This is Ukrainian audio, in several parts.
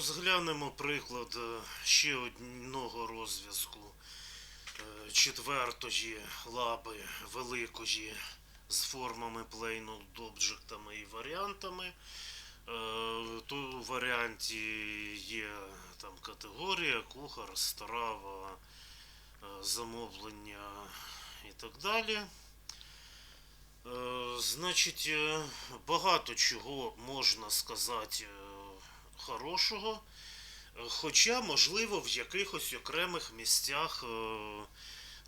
Розглянемо приклад е, ще одного розв'язку е, четвертої лаби великої з формами plain old об'єктами і варіантами. Е, То у варіанті є там категорія, кухар, страва, замовлення і так далі. Значить, багато чого можна сказати хорошого, е, хоча, можливо, в якихось окремих місцях е,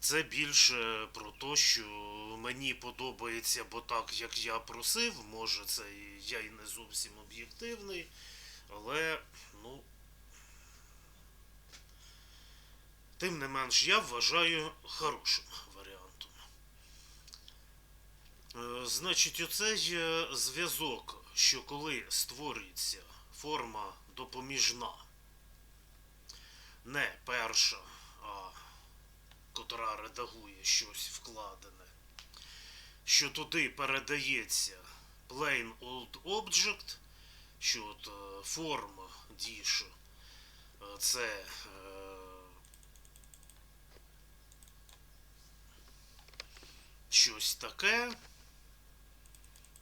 це більше про те, що мені подобається, бо так, як я просив, може, це я і не зовсім об'єктивний, але, ну. Тим не менш, я вважаю хорошим варіантом. Е, Значить, оцей зв'язок, що коли створюється форма допоміжна, не перша, а котра редагує щось вкладене, що туди передається plain old object, що от е, форма дішу, е, це е, щось таке.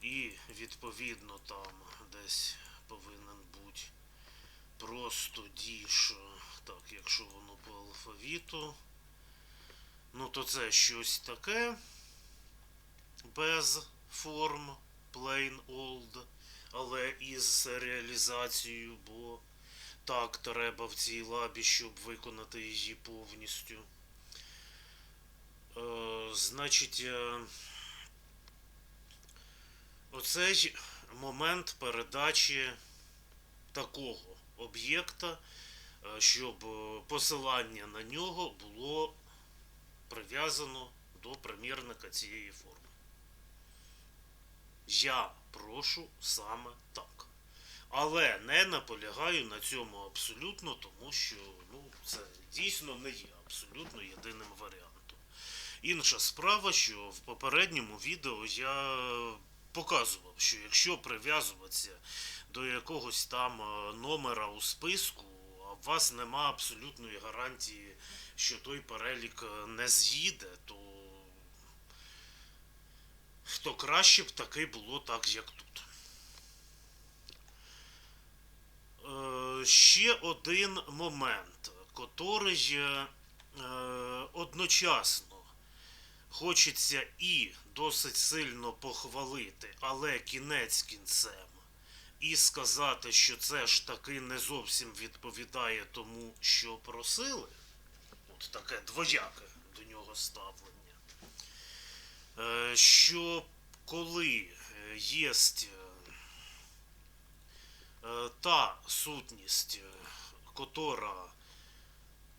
І відповідно там десь повинен просто діш, так, якщо воно по алфавіту. Ну, то це щось таке без форм plain old, але із серіалізацією, бо так треба в цій лабі, щоб виконати її повністю. Е, значить. Е, Оцей момент передачі такого об'єкта, е, щоб е, посилання на нього було прив'язано до примірника цієї форми. Я прошу саме так. Але не наполягаю на цьому абсолютно, тому що ну, це дійсно не є абсолютно єдиним варіантом. Інша справа, що в попередньому відео я показував, що якщо прив'язуватися до якогось там е, номера у списку, а у вас нема абсолютної гарантії, що той перелік е, не з'їде, то, то краще б таки було так, як тут. Е, Ще один момент, котрий е, одночасно хочеться і досить сильно похвалити, але кінець кінцем, і сказати, що це ж таки не зовсім відповідає тому, що просили. От таке двояке до нього ставлення. Е, Що коли є та сутність, е, котра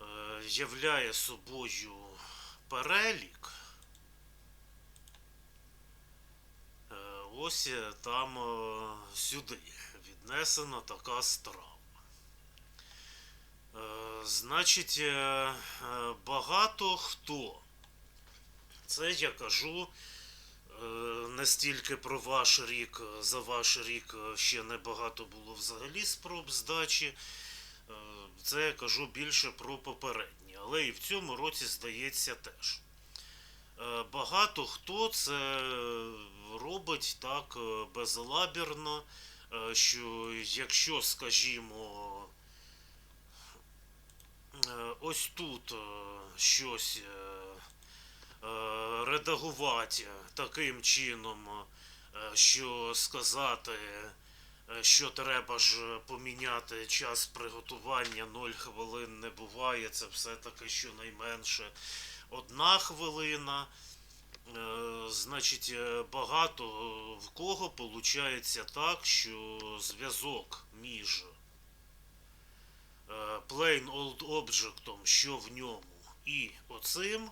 е, являє собою перелік, Е, ось там е, сюди віднесена така страва. Е, Значить, е, багато хто, це я кажу не стільки про ваш рік, за ваш рік ще небагато було взагалі спроб здачі. Це я кажу більше про попередні, але і в цьому році здається теж. Е, Багато хто це робить так е, безлабірно, е, що якщо, скажімо, ось тут щось редагувати таким чином, що сказати, що треба ж поміняти час приготування 0 хвилин не буває, це все-таки щонайменше одна хвилина. Е, Значить, е, багато в кого виходить так, що зв'язок між е, plain old object, що в ньому, і оцим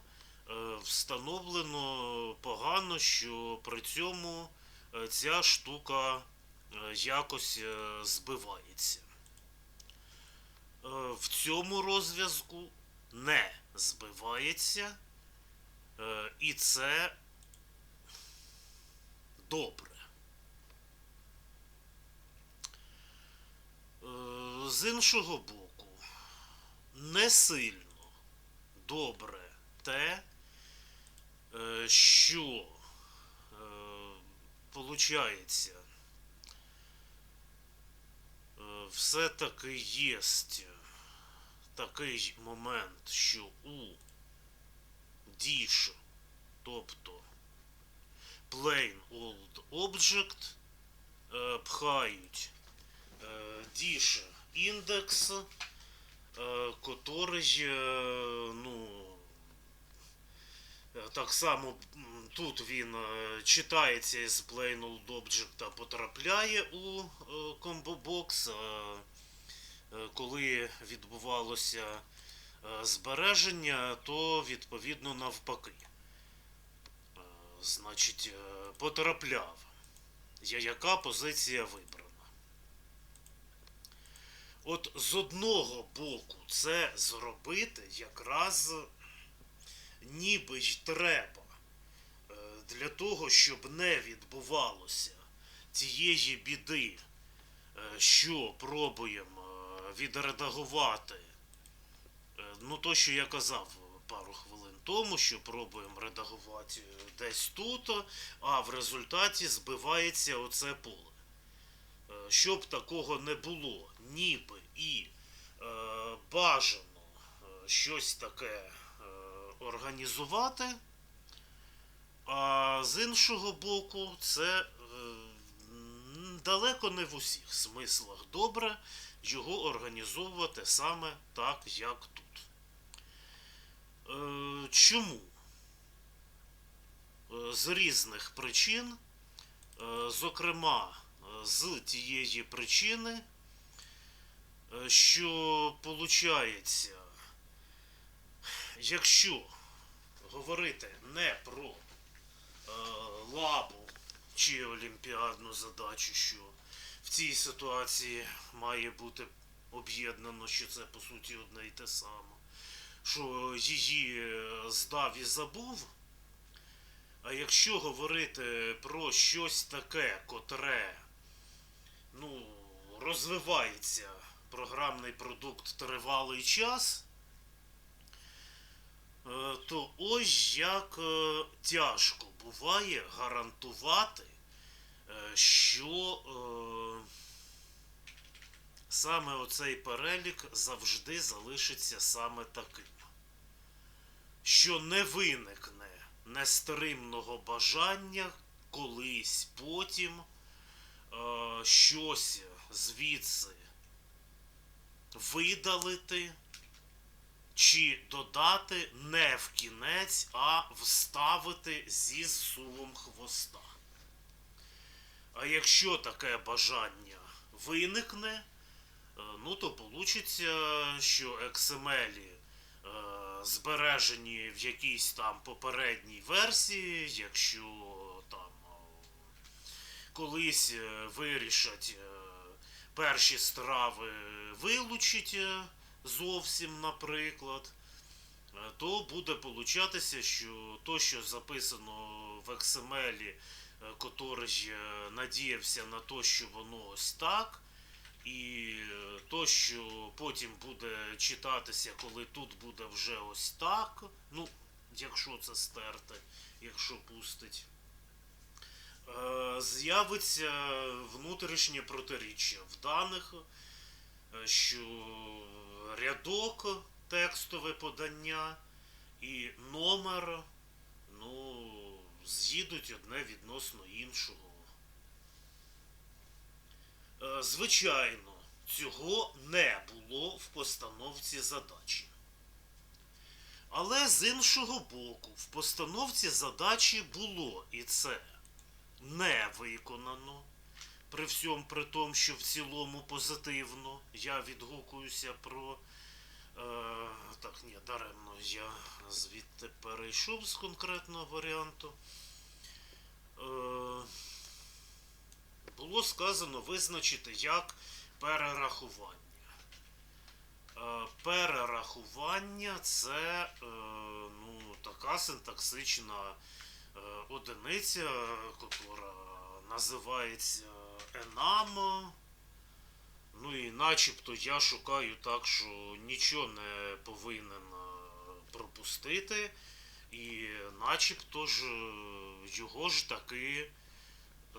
е, встановлено погано, що при цьому е, ця штука е, якось е, збивається. Е, В цьому розв'язку не збивається. Е, І це добре. Е, з іншого боку, не сильно добре те, е, що получається, все-таки є такий момент, що у тобто Plain Old Object, е, пхають е, Dish індекс, е, котрий, е, ну, е, так само тут він е, читається із Plain Old Object, потрапляє у е, е, е, коли відбувалося е, збереження, то відповідно навпаки. Е, Значить, е, потрапляв. Яка позиція вибрана? От з одного боку це зробити якраз ніби й треба е, для того, щоб не відбувалося тієї біди, е, що пробуємо е, відредагувати. Ну, то, що я казав пару хвилин тому, що пробуємо редагувати десь тут, а в результаті збивається оце поле. Е, Щоб такого не було, ніби і е, бажано е, щось таке е, організувати, а з іншого боку, це е, далеко не в усіх смислах добре його організовувати саме так, як тут. Е, Чому? Е, З різних причин, е, зокрема, з тієї причини, що получається, якщо говорити не про лабу чи олімпіадну задачу, що в цій ситуації має бути об'єднано, що це по суті одне і те саме, що її е, здав і забув. А якщо говорити про щось таке, котре ну, розвивається програмний продукт тривалий час, е, то ось як е, тяжко буває гарантувати, що саме оцей перелік завжди залишиться саме таким, що не виникне нестримного бажання колись потім е, щось звідси видалити чи додати не в кінець, а вставити зі зсувом хвоста. А якщо таке бажання виникне, ну то получиться, що XML е, збережені в якійсь там попередній версії, якщо там е, колись е, вирішать е, перші страви вилучить е, зовсім, наприклад, е, то буде получатися, що то, що записано в XML, е, е, надіявся на те, що воно ось так, і е, то, що потім буде читатися, коли тут буде вже ось так, ну, якщо це стерти, якщо пустить, е, з'явиться внутрішнє протиріччя в даних, е, що рядок текстове подання і номер, ну, з'їдуть одне відносно іншого. Е, Звичайно, цього не було в постановці задачі. Але з іншого боку, в постановці задачі було і це не виконано. При всьому при тому, що в цілому позитивно я відгукуюся про. Е, так, ні, даремно я звідти перейшов з конкретного варіанту. Е, було сказано визначити як перерахування. Е, перерахування це е, ну, така синтаксична е, одиниця, яка називається enum. Ну і начебто я шукаю так, що нічого не повинен пропустити, і начебто ж його ж таки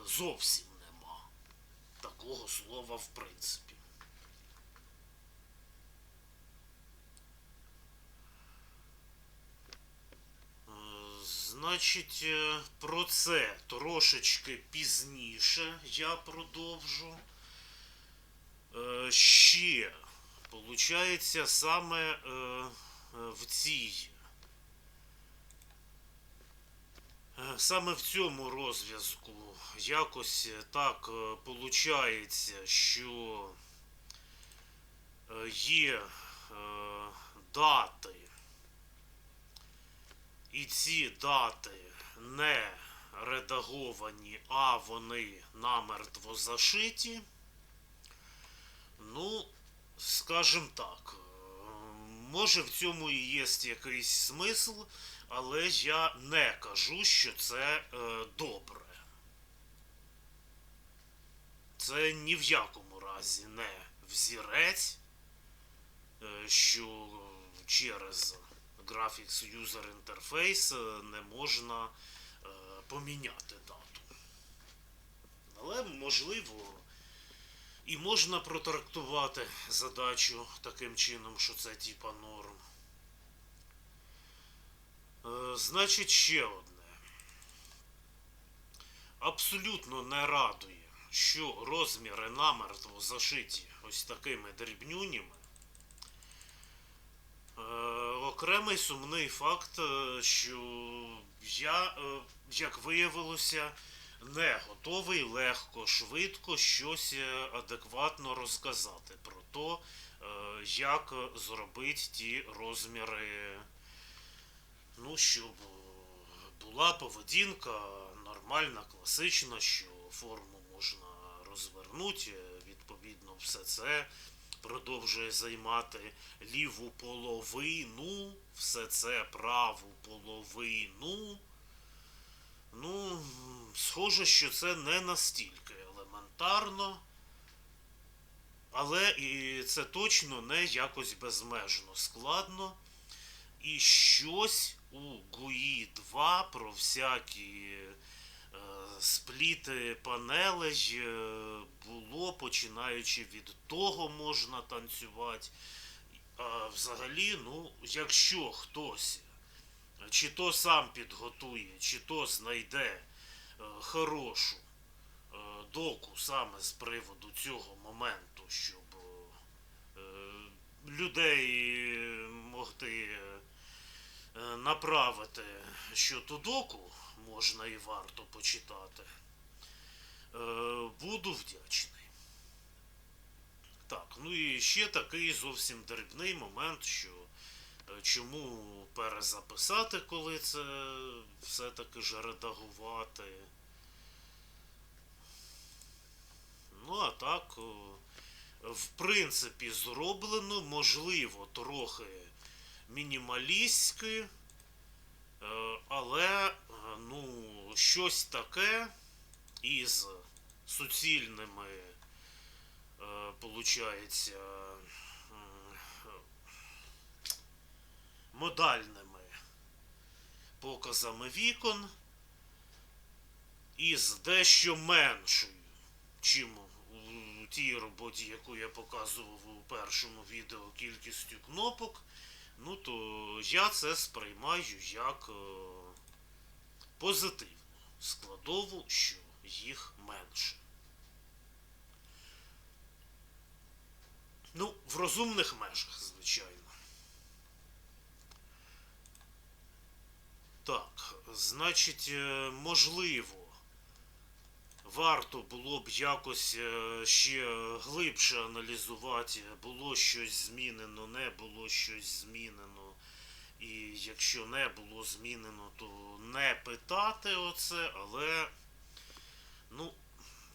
зовсім. Такого слова в принципі. Е, Значить, е, про це трошечки пізніше я продовжу. Е, Ще, получається, саме в цій. е, Саме в цьому розв'язку якось так е, получається, що е, є е, дати, і ці дати не редаговані, а вони намертво зашиті. Ну, скажем так, е, може в цьому і є якийсь смисл, але я не кажу, що це е, добре. Це ні в якому разі не взірець, е, що через Graphics User Interface е, не можна поміняти дату. Але можливо. І можна протрактувати задачу таким чином, що це типа норм. Е, значить, ще одне. Абсолютно не радує, що розміри намертво зашиті ось такими дрібнюнями. Е, окремий сумний факт, е, що я, е, як виявилося, не готовий легко, швидко щось адекватно розказати про те, як зробити ті розміри, ну, щоб е, була поведінка нормальна, класична, що форму можна розвернути, е, відповідно, все це продовжує займати ліву половину, все це праву половину. Ну, схоже, що це не настільки елементарно, але і це точно не якось безмежно складно. І щось у GUI 2 про всякі е, спліти панелей е, було, починаючи від того можна танцювати. А взагалі, ну, якщо хтось чи то сам підготує, чи то знайде е, хорошу доку саме з приводу цього моменту, щоб людей могти направити, що ту доку можна і варто почитати, е, буду вдячний. Так, ну і ще такий зовсім дрібний момент, що е, чому перезаписати, коли це все-таки ж редагувати. Ну, а так, в принципі, зроблено, можливо, трохи мінімалістськи, е, але е, ну, щось таке із суцільними, е, получається, модальними показами вікон із дещо меншою, чим у тій роботі, яку я показував у першому відео кількістю кнопок, ну то я це сприймаю як е, позитивну складову, що їх менше. Ну, в розумних межах, звичайно. Так, значить, е, можливо, варто було б якось е, ще глибше аналізувати, було щось змінено, не було щось змінено. І якщо не було змінено, то не питати оце, але ну,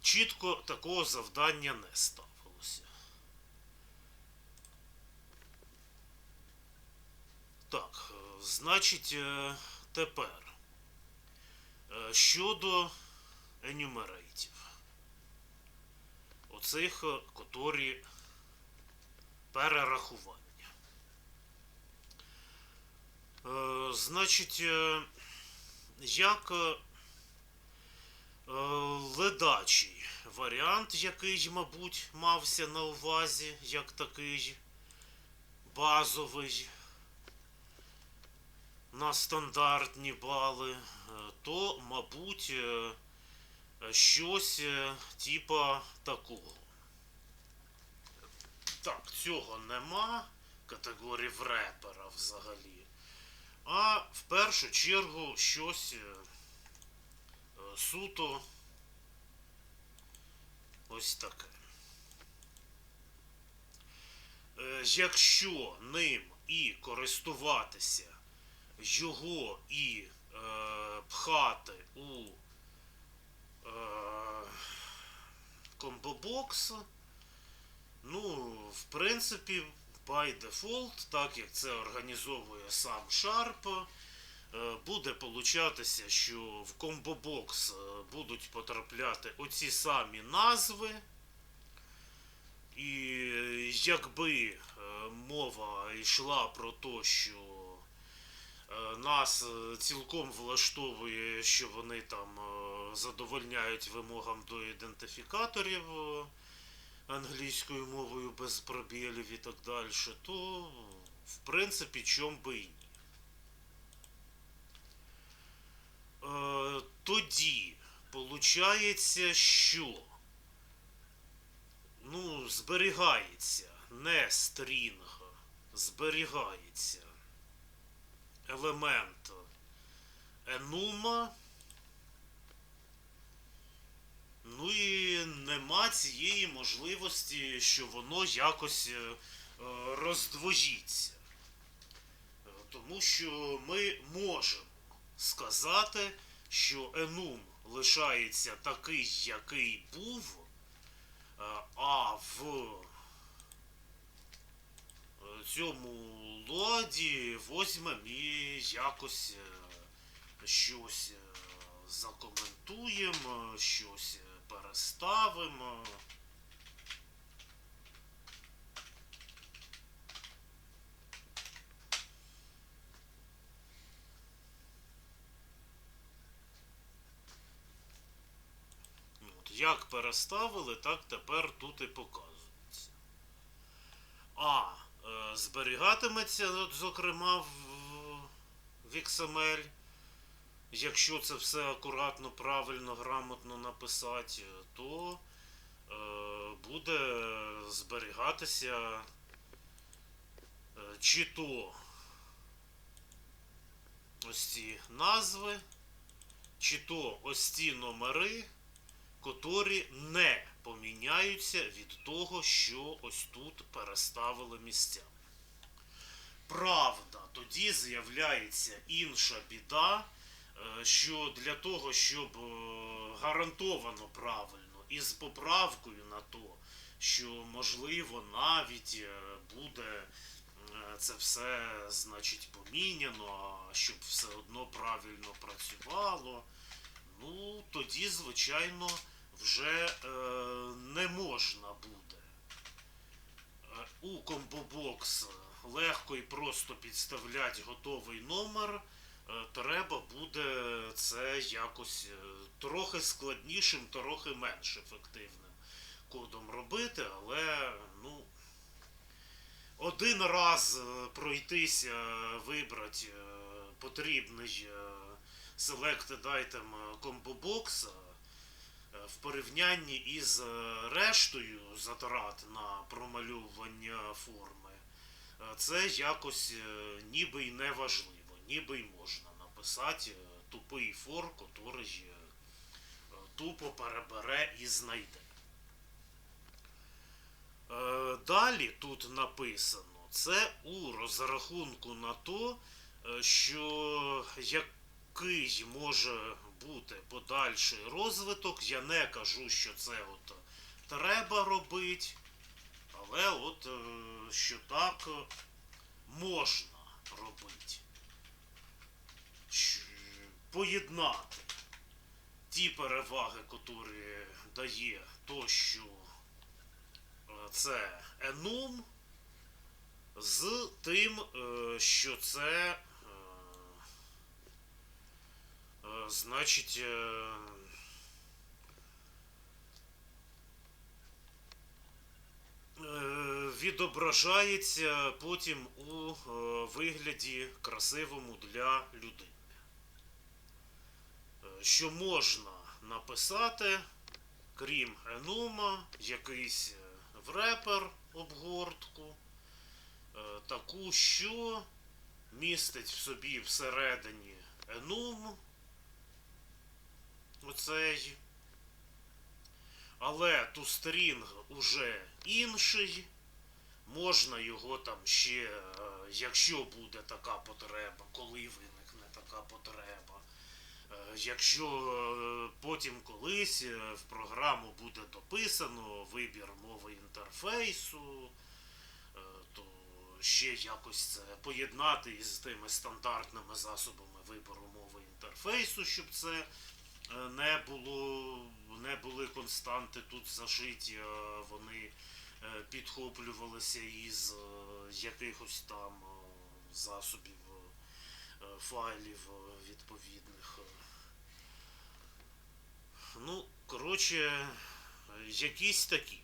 чітко такого завдання не ставилося. Так, е, значить, е, тепер щодо енюмерейтів. Оцих, е, котрі перерахування. Е, значить, е, як ледачий варіант, який, мабуть, мався на увазі, як такий базовий на стандартні бали, то, мабуть, щось е, типа такого. Так, цього нема категорії в репера взагалі. А в першу чергу щось е, е, суто ось таке. Е, Якщо ним і користуватися, його і е, пхати у е, комбобокс, ну, в принципі, by default, так як це організовує сам Sharp, е, буде получатися, що в комбобокс е, будуть потрапляти оці самі назви. І якби е, мова йшла про те, що е, нас е, цілком влаштовує, що вони там е, задовольняють вимогам до ідентифікаторів англійською мовою без пробілів і так далі, то в принципі чом би і ні. Е, Тоді получається, що ну, зберігається не стрінг, зберігається елемент енума. Ну і нема цієї можливості, що воно якось е, е, роздвоїться. Тому що ми можемо сказати, що енум лишається такий, який був, е, а в цьому ладі возьмемо і якось щось закоментуємо, щось переставимо. От, як переставили, так тепер тут і показується. А е, зберігатиметься, зокрема, в XML. Якщо це все акуратно, правильно, грамотно написати, то е, буде зберігатися е, чи то ось ці назви, чи то ось ці номери, котрі не поміняються від того, що ось тут переставили місця. Правда, тоді з'являється інша біда, що для того, щоб е, гарантовано правильно і з поправкою на то, що можливо навіть е, буде е, це все, значить, поміняно, а щоб все одно правильно працювало, ну тоді, звичайно, вже е, не можна буде е, у комбобокс легко і просто підставляти готовий номер. Е, Треба буде це якось е, трохи складнішим, трохи менш ефективним кодом робити, але ну, один раз е, пройтися, вибрати потрібний selected item комбобокса в порівнянні із рештою затрат на промалювання форми, це якось ніби й не важливо, ніби й можна написати е, тупий фор, який е, тупо перебере і знайде. Е, Далі тут написано, це у розрахунку на то, що який може бути подальший розвиток. Я не кажу, що це от треба робити, але от що так можна робити. Поєднати ті переваги, котрі дає то, що е, це енум, з тим, е, що це, е, значить, відображається потім у вигляді красивому для людини. Що можна написати, крім енума, якийсь е, врепер обгортку, е, таку, що містить в собі всередині енум, оцей, але тустрінг уже інший. Можна його там ще, е, якщо буде така потреба, коли виникне така потреба. Якщо е, потім колись е, в програму буде дописано вибір мови інтерфейсу, е, то ще якось це поєднати із тими стандартними засобами вибору мови інтерфейсу, щоб це не було, не були константи тут зашиті, вони підхоплювалися із якихось там засобів файлів відповідних. Ну, коротше, е, якісь такі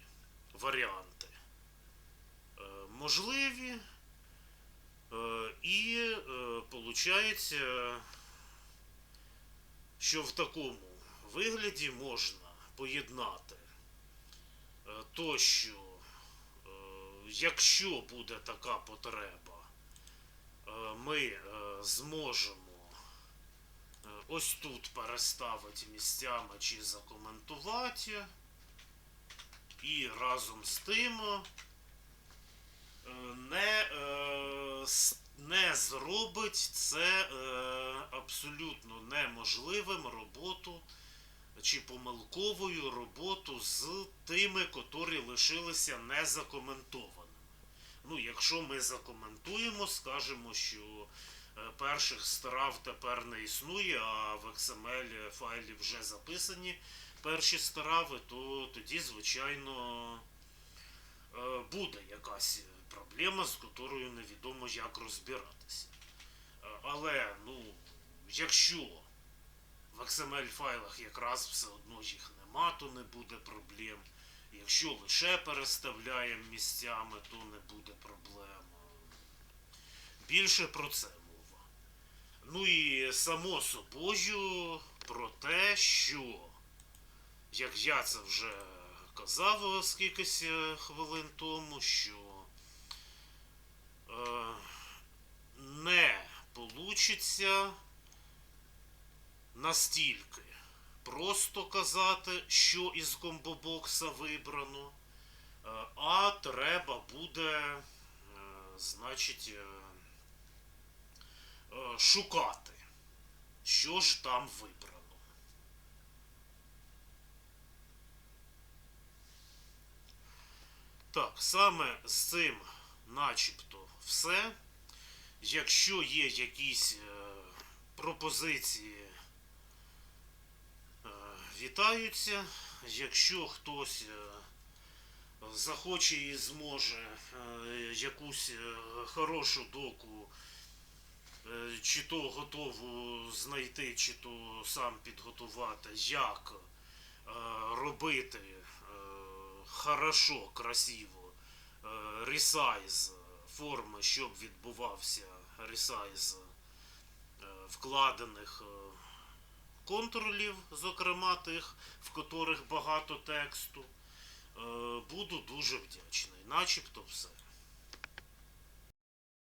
варіанти е, можливі. Е, І виходить, що в такому вигляді можна поєднати е, то, що е, якщо буде така потреба, е, ми е, зможемо е, ось тут переставити місцями чи закоментувати. І разом з тим е, не, е, не зробить це е, абсолютно неможливим роботу чи помилковою роботу з тими, котрі лишилися незакоментованими. Ну, якщо ми закоментуємо, скажемо, що перших страв тепер не існує, а в XML файлі вже записані перші страви, то тоді, звичайно, е, буде якась проблема, з котрою невідомо як розбиратися. Е, Але, ну, якщо в XML файлах якраз все одно їх нема, то не буде проблем. Якщо лише переставляємо місцями, то не буде проблем. Більше про це. Ну і само собою про те, що, як я це вже казав скількись е, хвилин тому, що е, не получиться настільки просто казати, що із комбобокса вибрано, е, а треба буде, е, значить, е, шукати, що ж там вибрано. Так, саме з цим начебто все. Якщо є якісь е, пропозиції, е, вітаються. Якщо хтось е, захоче і зможе е, якусь е, хорошу доку, е, чи то готову знайти, чи то сам підготувати, як е, робити е, хорошо, красиво е, ресайз форми, щоб відбувався ресайз е, вкладених е, контурів, зокрема тих, в котрих багато тексту. Е, Буду дуже вдячний. Начебто все.